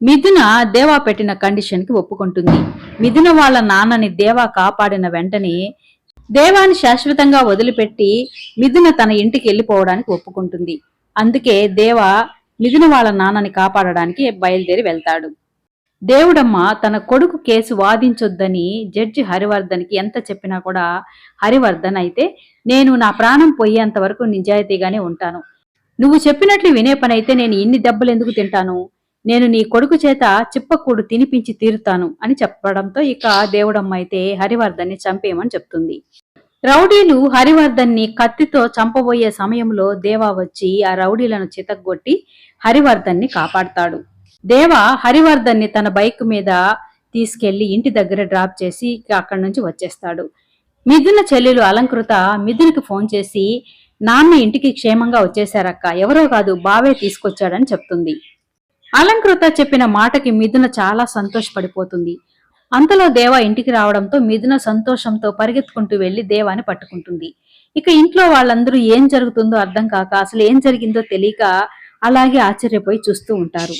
మిథున దేవా పెట్టిన కండిషన్కి ఒప్పుకుంటుంది. మిథున వాళ్ళ నాన్నని దేవా కాపాడిన వెంటనే దేవాని శాశ్వతంగా వదిలిపెట్టి మిథున తన ఇంటికి వెళ్ళిపోవడానికి ఒప్పుకుంటుంది. అందుకే దేవ మిథున వాళ్ళ నాన్నని కాపాడడానికి బయలుదేరి వెళ్తాడు. దేవుడమ్మ తన కొడుకు కేసు వాదించొద్దని జడ్జి హరివర్ధన్కి ఎంత చెప్పినా కూడా హరివర్ధన్ అయితే నేను నా ప్రాణం పోయేంత వరకు నిజాయితీగానే ఉంటాను. నువ్వు చెప్పినట్లు వినే పని అయితే నేను ఇన్ని దెబ్బలు ఎందుకు తింటాను? నేను నీ కొడుకు చేత చిప్పకూడు తినిపించి తీరుతాను అని చెప్పడంతో ఇక దేవుడమ్మ అయితే హరివర్ధన్ని చంపేయమని చెప్తుంది. రౌడీలు హరివర్ధన్ని కత్తితో చంపబోయే సమయంలో దేవా వచ్చి ఆ రౌడీలను చితగ్గొట్టి హరివర్ధన్ని కాపాడతాడు. దేవ హరివర్ధన్ని తన బైక్ మీద తీసుకెళ్ళి ఇంటి దగ్గర డ్రాప్ చేసి అక్కడి నుంచి వచ్చేస్తాడు. మిథున చెల్లెలు అలంకృత మిథునికి ఫోన్ చేసి నాన్న ఇంటికి క్షేమంగా వచ్చేశారక్క ఎవరో కాదు బావే తీసుకొచ్చాడని చెప్తుంది. అలంకృత చెప్పిన మాటకి మిథున చాలా సంతోషపడిపోతుంది. అంతలో దేవ ఇంటికి రావడంతో మిథున సంతోషంతో పరిగెత్తుకుంటూ వెళ్ళి దేవాని పట్టుకుంటుంది. ఇక ఇంట్లో వాళ్ళందరూ ఏం జరుగుతుందో అర్థం కాక అసలు ఏం జరిగిందో తెలియక అలాగే ఆశ్చర్యపోయి చూస్తూ ఉంటారు.